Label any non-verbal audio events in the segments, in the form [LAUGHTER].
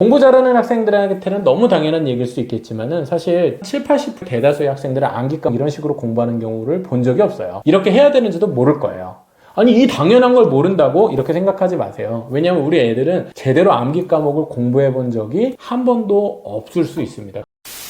공부 잘하는 학생들한테는 너무 당연한 얘기일 수 있겠지만은 사실 7, 80 대다수의 학생들은 암기과 이런 식으로 공부하는 경우를 본 적이 없어요. 이렇게 해야 되는지도 모를 거예요. 아니 이 당연한 걸 모른다고 이렇게 생각하지 마세요. 왜냐하면 우리 애들은 제대로 암기 과목을 공부해 본 적이 한 번도 없을 수 있습니다.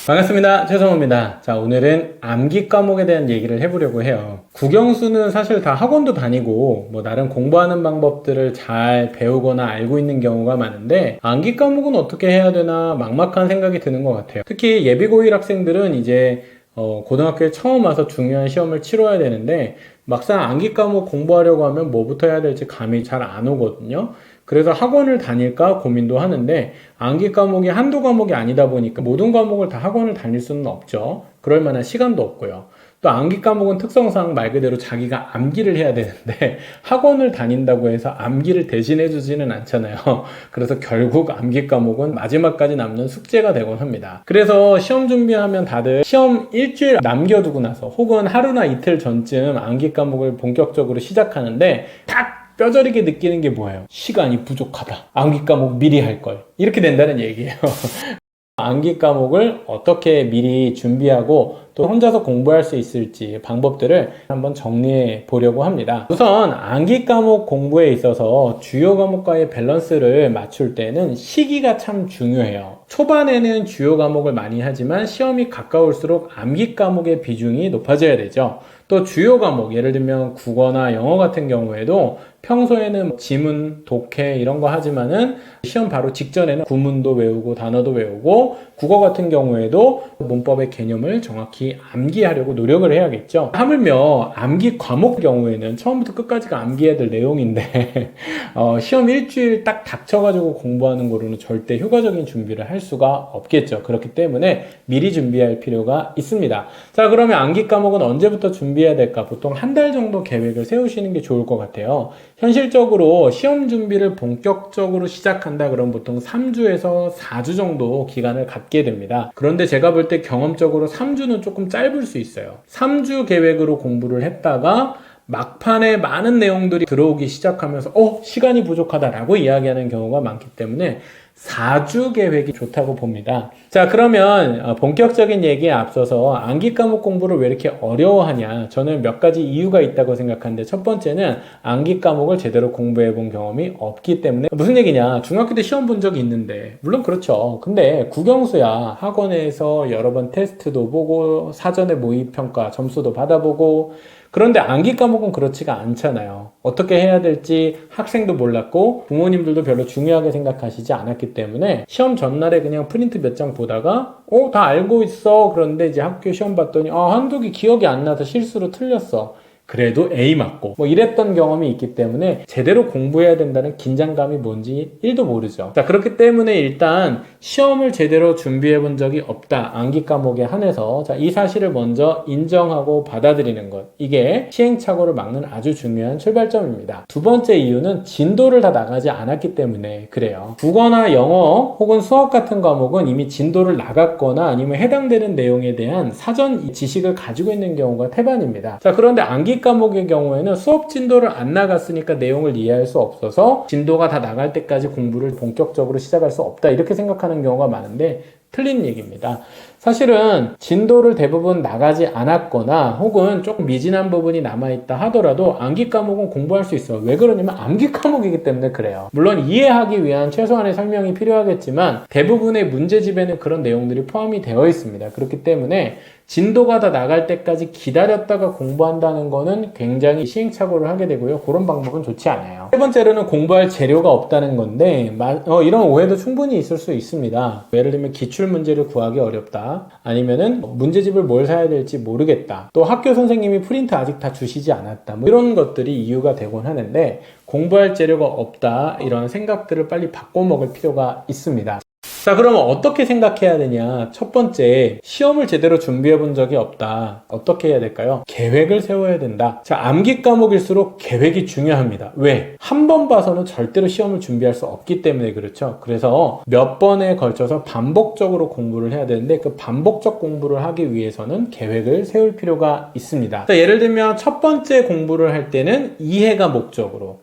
반갑습니다. 최성호입니다. 자, 오늘은 암기 과목에 대한 얘기를 해보려고 해요. 국영수는 사실 다 학원도 다니고, 뭐, 나름 공부하는 방법들을 잘 배우거나 알고 있는 경우가 많은데, 암기 과목은 어떻게 해야 되나 막막한 생각이 드는 것 같아요. 특히 예비고1 학생들은 이제, 어, 고등학교에 처음 와서 중요한 시험을 치러야 되는데, 막상 암기 과목 공부하려고 하면 뭐부터 해야 될지 감이 잘 안 오거든요. 그래서 학원을 다닐까 고민도 하는데 암기 과목이 한두 과목이 아니다 보니까 모든 과목을 다 학원을 다닐 수는 없죠. 그럴 만한 시간도 없고요. 또 암기 과목은 특성상 말 그대로 자기가 암기를 해야 되는데 [LAUGHS] 학원을 다닌다고 해서 암기를 대신해 주지는 않잖아요. [LAUGHS] 그래서 결국 암기 과목은 마지막까지 남는 숙제가 되곤 합니다. 그래서 시험 준비하면 다들 시험 일주일 남겨두고 나서 혹은 하루나 이틀 전쯤 암기 과목을 본격적으로 시작하는데 딱 뼈저리게 느끼는 게 뭐예요? 시간이 부족하다. 암기 과목 미리 할 걸. 이렇게 된다는 얘기예요. [LAUGHS] 암기 과목을 어떻게 미리 준비하고 또 혼자서 공부할 수 있을지 방법들을 한번 정리해 보려고 합니다. 우선 암기 과목 공부에 있어서 주요 과목과의 밸런스를 맞출 때는 시기가 참 중요해요. 초반에는 주요 과목을 많이 하지만 시험이 가까울수록 암기 과목의 비중이 높아져야 되죠. 또 주요 과목, 예를 들면 국어나 영어 같은 경우에도 평소에는 지문, 독해 이런 거 하지만은 시험 바로 직전에는 구문도 외우고 단어도 외우고 국어 같은 경우에도 문법의 개념을 정확히 암기하려고 노력을 해야겠죠. 하물며 암기 과목 경우에는 처음부터 끝까지가 암기해야 될 내용인데 [LAUGHS] 어, 시험 일주일 딱 닥쳐가지고 공부하는 거로는 절대 효과적인 준비를 할 수가 없겠죠. 그렇기 때문에 미리 준비할 필요가 있습니다. 자, 그러면 암기 과목은 언제부터 준비해야 될까? 보통 한 달 정도 계획을 세우시는 게 좋을 것 같아요. 현실적으로 시험 준비를 본격적으로 시작한다 그러면 보통 3주에서 4주 정도 기간을 갖게 됩니다. 그런데 제가 볼 때 경험적으로 3주는 조금 짧을 수 있어요. 3주 계획으로 공부를 했다가 막판에 많은 내용들이 들어오기 시작하면서 어 시간이 부족하다라고 이야기하는 경우가 많기 때문에 4주 계획이 좋다고 봅니다. 자, 그러면 어, 본격적인 얘기에 앞서서 암기 과목 공부를 왜 이렇게 어려워하냐? 저는 몇 가지 이유가 있다고 생각하는데 첫 번째는 암기 과목을 제대로 공부해 본 경험이 없기 때문에 무슨 얘기냐? 중학교 때 시험 본 적이 있는데 물론 그렇죠. 근데 국영수야 학원에서 여러 번 테스트도 보고 사전에 모의 평가 점수도 받아보고 그런데 암기 과목은 그렇지가 않잖아요. 어떻게 해야 될지 학생도 몰랐고 부모님들도 별로 중요하게 생각하시지 않았기 때문에 시험 전날에 그냥 프린트 몇 장 보다가 어, 다 알고 있어. 그런데 이제 학교 시험 봤더니 아, 한두 개 기억이 안 나서 실수로 틀렸어. 그래도 A 맞고 뭐 이랬던 경험이 있기 때문에 제대로 공부해야 된다는 긴장감이 뭔지 1도 모르죠. 자 그렇기 때문에 일단 시험을 제대로 준비해 본 적이 없다. 암기 과목에 한해서 자, 이 사실을 먼저 인정하고 받아들이는 것. 이게 시행착오를 막는 아주 중요한 출발점입니다. 두 번째 이유는 진도를 다 나가지 않았기 때문에 그래요. 국어나 영어 혹은 수학 같은 과목은 이미 진도를 나갔거나 아니면 해당되는 내용에 대한 사전 지식을 가지고 있는 경우가 태반입니다. 자 그런데 암기 과목의 경우에는 수업 진도를 안 나갔으니까 내용을 이해할 수 없어서 진도가 다 나갈 때까지 공부를 본격적으로 시작할 수 없다 이렇게 생각하는 경우가 많은데 틀린 얘기입니다. 사실은 진도를 대부분 나가지 않았거나 혹은 조금 미진한 부분이 남아있다 하더라도 암기 과목은 공부할 수 있어요. 왜 그러냐면 암기 과목이기 때문에 그래요. 물론 이해하기 위한 최소한의 설명이 필요하겠지만 대부분의 문제집에는 그런 내용들이 포함이 되어 있습니다. 그렇기 때문에 진도가 다 나갈 때까지 기다렸다가 공부한다는 거는 굉장히 시행착오를 하게 되고요. 그런 방법은 좋지 않아요. 세 번째로는 공부할 재료가 없다는 건데, 마- 어, 이런 오해도 충분히 있을 수 있습니다. 예를 들면 기출 문제를 구하기 어렵 다. 아니면은 문제집을 뭘 사야 될지 모르겠다. 또 학교 선생님이 프린트 아직 다 주시지 않았다. 뭐 이런 것들이 이유가 되곤 하는데, 공부할 재료가 없다. 이런 생각들을 빨리 바꿔 먹을 필요가 있습니다. 자, 그러면 어떻게 생각해야 되냐? 첫 번째, 시험을 제대로 준비해 본 적이 없다. 어떻게 해야 될까요? 계획을 세워야 된다. 자, 암기 과목일수록 계획이 중요합니다. 왜? 한 번 봐서는 절대로 시험을 준비할 수 없기 때문에 그렇죠. 그래서 몇 번에 걸쳐서 반복적으로 공부를 해야 되는데 그 반복적 공부를 하기 위해서는 계획을 세울 필요가 있습니다. 자, 예를 들면 첫 번째 공부를 할 때는 이해가 목적으로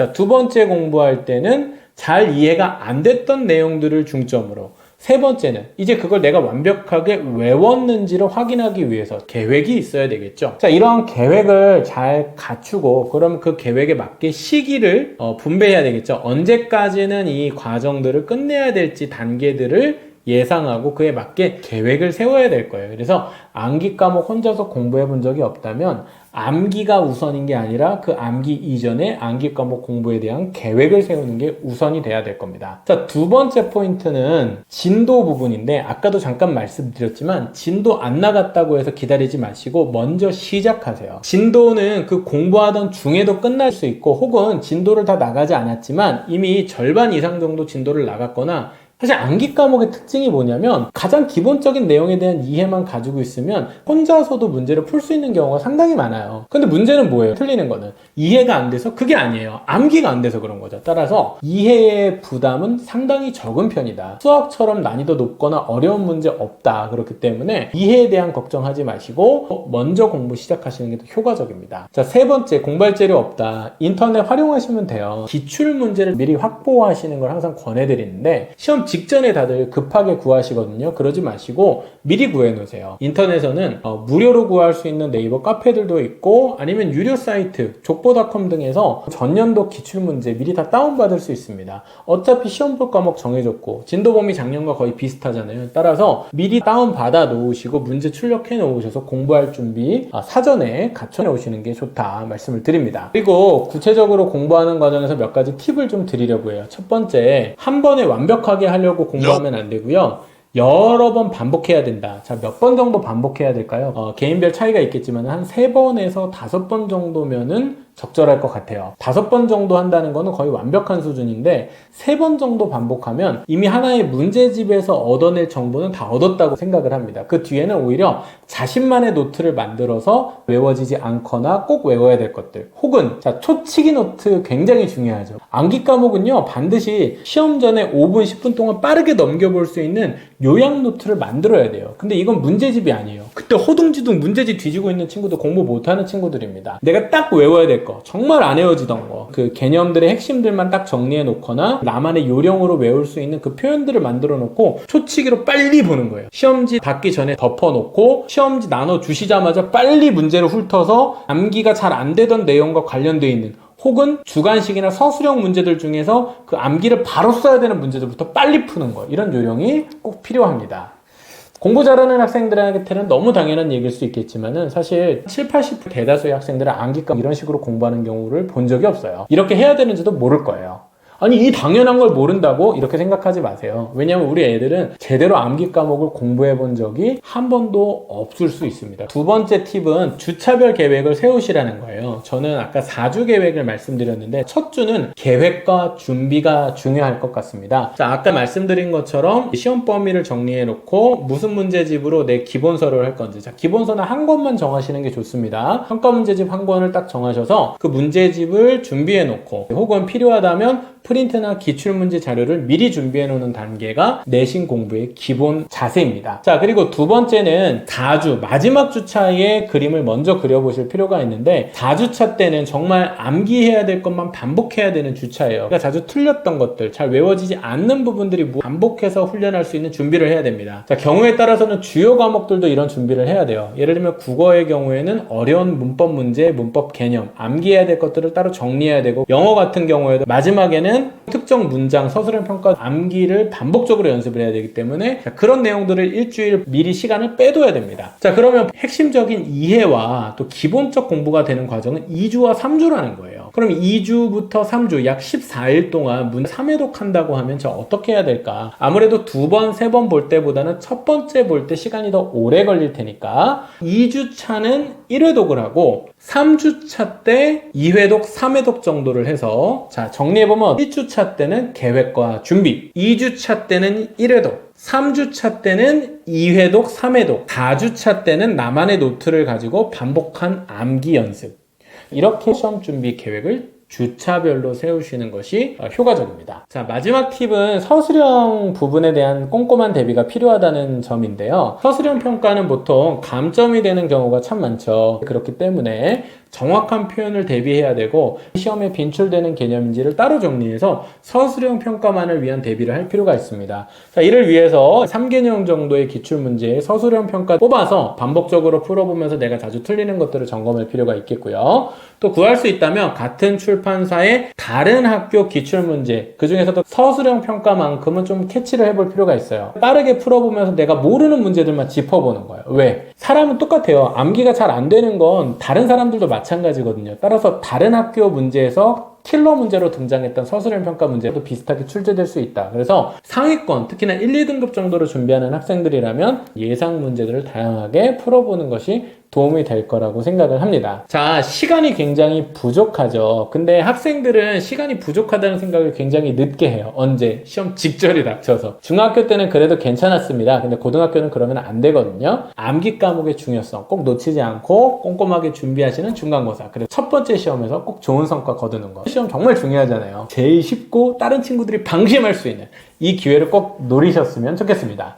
자, 두 번째 공부할 때는 잘 이해가 안 됐던 내용들을 중점으로 세 번째는 이제 그걸 내가 완벽하게 외웠는지를 확인하기 위해서 계획이 있어야 되겠죠. 자, 이러한 계획을 잘 갖추고 그럼 그 계획에 맞게 시기를 어, 분배해야 되겠죠. 언제까지는 이 과정들을 끝내야 될지 단계들을 예상하고 그에 맞게 계획을 세워야 될 거예요. 그래서 암기 과목 혼자서 공부해 본 적이 없다면 암기가 우선인 게 아니라 그 암기 이전에 암기 과목 공부에 대한 계획을 세우는 게 우선이 돼야 될 겁니다. 자, 두 번째 포인트는 진도 부분인데 아까도 잠깐 말씀드렸지만 진도 안 나갔다고 해서 기다리지 마시고 먼저 시작하세요. 진도는 그 공부하던 중에도 끝날 수 있고 혹은 진도를 다 나가지 않았지만 이미 절반 이상 정도 진도를 나갔거나 사실 암기 과목의 특징이 뭐냐면 가장 기본적인 내용에 대한 이해만 가지고 있으면 혼자서도 문제를 풀 수 있는 경우가 상당히 많아요. 근데 문제는 뭐예요? 틀리는 거는 이해가 안 돼서 그게 아니에요. 암기가 안 돼서 그런 거죠. 따라서 이해의 부담은 상당히 적은 편이다. 수학처럼 난이도 높거나 어려운 문제 없다. 그렇기 때문에 이해에 대한 걱정하지 마시고 먼저 공부 시작하시는 게 더 효과적입니다. 자, 세 번째 공부할 재료 없다. 인터넷 활용하시면 돼요. 기출 문제를 미리 확보하시는 걸 항상 권해드리는데 시험 직전에 다들 급하게 구하시거든요. 그러지 마시고 미리 구해 놓으세요. 인터넷에서는 어, 무료로 구할 수 있는 네이버 카페들도 있고 아니면 유료 사이트 족보닷컴 등에서 전년도 기출 문제 미리 다 다운받을 수 있습니다. 어차피 시험 볼 과목 정해졌고 진도 범위 작년과 거의 비슷하잖아요. 따라서 미리 다운 받아 놓으시고 문제 출력해 놓으셔서 공부할 준비 아, 사전에 갖춰 놓으시는 게 좋다 말씀을 드립니다. 그리고 구체적으로 공부하는 과정에서 몇 가지 팁을 좀 드리려고 해요. 첫 번째 한 번에 완벽하게 하려고 공부하면 안 되고요. 여러 번 반복해야 된다. 자, 몇 번 정도 반복해야 될까요? 어, 개인별 차이가 있겠지만 한 세 번에서 다섯 번 정도면은 적절할 것 같아요. 다섯 번 정도 한다는 거는 거의 완벽한 수준인데 세 번 정도 반복하면 이미 하나의 문제집에서 얻어낼 정보는 다 얻었다고 생각을 합니다. 그 뒤에는 오히려 자신만의 노트를 만들어서 외워지지 않거나 꼭 외워야 될 것들 혹은 자 초치기 노트 굉장히 중요하죠. 암기 과목은요 반드시 시험 전에 5분 10분 동안 빠르게 넘겨볼 수 있는 요약 노트를 만들어야 돼요. 근데 이건 문제집이 아니에요. 그때 허둥지둥 문제집 뒤지고 있는 친구도 공부 못하는 친구들입니다. 내가 딱 외워야 될 거, 정말 안 외워지던 거, 그 개념들의 핵심들만 딱 정리해 놓거나 나만의 요령으로 외울 수 있는 그 표현들을 만들어 놓고 초치기로 빨리 보는 거예요. 시험지 받기 전에 덮어 놓고 시험지 나눠 주시자마자 빨리 문제를 훑어서 암기가 잘 안 되던 내용과 관련되어 있는 혹은 주관식이나 서술형 문제들 중에서 그 암기를 바로 써야 되는 문제들부터 빨리 푸는 거 이런 요령이 꼭 필요합니다. 공부 잘하는 학생들한테는 너무 당연한 얘기일 수 있겠지만은 사실 7, 80% 대다수의 학생들은 암기과 이런 식으로 공부하는 경우를 본 적이 없어요. 이렇게 해야 되는지도 모를 거예요. 아니 이 당연한 걸 모른다고 이렇게 생각하지 마세요. 왜냐하면 우리 애들은 제대로 암기 과목을 공부해 본 적이 한 번도 없을 수 있습니다. 두 번째 팁은 주차별 계획을 세우시라는 거예요. 저는 아까 4주 계획을 말씀드렸는데 첫 주는 계획과 준비가 중요할 것 같습니다. 자, 아까 말씀드린 것처럼 시험 범위를 정리해 놓고 무슨 문제집으로 내 기본서를 할 건지 자, 기본서는 한 권만 정하시는 게 좋습니다. 평가 문제집 한 권을 딱 정하셔서 그 문제집을 준비해 놓고 혹은 필요하다면 프린트나 기출문제 자료를 미리 준비해 놓는 단계가 내신 공부의 기본 자세입니다. 자, 그리고 두 번째는 4주, 마지막 주차에 그림을 먼저 그려보실 필요가 있는데 4주차 때는 정말 암기해야 될 것만 반복해야 되는 주차예요. 그러니까 자주 틀렸던 것들, 잘 외워지지 않는 부분들이 반복해서 훈련할 수 있는 준비를 해야 됩니다. 자, 경우에 따라서는 주요 과목들도 이런 준비를 해야 돼요. 예를 들면 국어의 경우에는 어려운 문법 문제, 문법 개념, 암기해야 될 것들을 따로 정리해야 되고 영어 같은 경우에도 마지막에는 특정 문장, 서술형 평가, 암기를 반복적으로 연습을 해야 되기 때문에 그런 내용들을 일주일 미리 시간을 빼둬야 됩니다. 자, 그러면 핵심적인 이해와 또 기본적 공부가 되는 과정은 2주와 3주라는 거예요. 그럼 2주부터 3주, 약 14일 동안 문 3회독 한다고 하면 저 어떻게 해야 될까? 아무래도 두 번, 세 번 볼 때보다는 첫 번째 볼 때 시간이 더 오래 걸릴 테니까 2주 차는 1회독을 하고 3주차 때 2회독, 3회독 정도를 해서 자 정리해보면 1주차 때는 계획과 준비 2주차 때는 1회독 3주차 때는 2회독, 3회독 4주차 때는 나만의 노트를 가지고 반복한 암기 연습 이렇게 시험 준비 계획을 주차별로 세우시는 것이 어, 효과적입니다. 자, 마지막 팁은 서술형 부분에 대한 꼼꼼한 대비가 필요하다는 점인데요. 서술형 평가는 보통 감점이 되는 경우가 참 많죠. 그렇기 때문에 정확한 표현을 대비해야 되고 시험에 빈출되는 개념인지를 따로 정리해서 서술형 평가만을 위한 대비를 할 필요가 있습니다. 자, 이를 위해서 3개념 정도의 기출 문제에 서술형 평가 뽑아서 반복적으로 풀어보면서 내가 자주 틀리는 것들을 점검할 필요가 있겠고요. 또 구할 수 있다면 같은 출판사의 다른 학교 기출 문제 그 중에서도 서술형 평가만큼은 좀 캐치를 해볼 필요가 있어요. 빠르게 풀어보면서 내가 모르는 문제들만 짚어보는 거예요. 왜? 사람은 똑같아요. 암기가 잘 안 되는 건 다른 사람들도 마찬가지거든요. 따라서 다른 학교 문제에서 킬러 문제로 등장했던 서술형 평가 문제도 비슷하게 출제될 수 있다. 그래서 상위권, 특히나 1, 2등급 정도로 준비하는 학생들이라면 예상 문제들을 다양하게 풀어보는 것이 도움이 될 거라고 생각을 합니다. 자, 시간이 굉장히 부족하죠. 근데 학생들은 시간이 부족하다는 생각을 굉장히 늦게 해요. 언제? 시험 직전이 닥쳐서. 중학교 때는 그래도 괜찮았습니다. 근데 고등학교는 그러면 안 되거든요. 암기 과목의 중요성 꼭 놓치지 않고 꼼꼼하게 준비하시는 중간고사. 그래서 첫 번째 시험에서 꼭 좋은 성과 거두는 거. 시험 정말 중요하잖아요. 제일 쉽고 다른 친구들이 방심할 수 있는 이 기회를 꼭 노리셨으면 좋겠습니다.